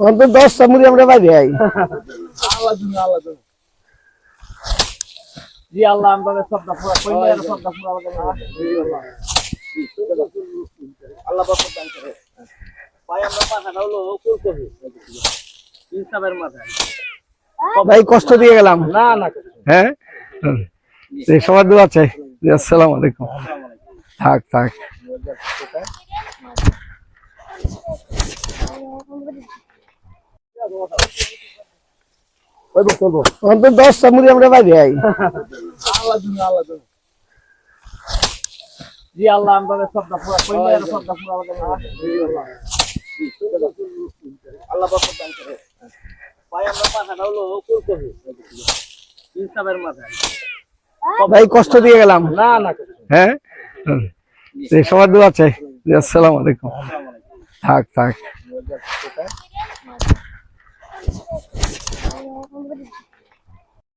অন্তত দশটা মুড়ি আমরা বাইরে আই। জি আল্লাহ আমাদের সবটা পুরা কইলে সবটা পুরা আল্লাহ বরকত দান করে ভাই আমরা মাথাটা হলো কুল করি ইনসাফের মাথায় ভাই কষ্ট দিয়ে গেলাম। না না হ্যাঁ? এই সবার দোয়া চাই। আসসালামু আলাইকুম। থাক থাক। আমরা বাইরে আই। জি আল্লাহ আমাদের সবটা পুরা কইলে পুরা আল্লাহ বরকত দান করে ভাই আমরা হলো কুল করি ইনসাফের মাথায় ভাই কষ্ট দিয়ে গেলাম। না না হ্যাঁ সবার দোয়া চাই। আসসালামু আলাইকুম। থাক থাক। 我不懂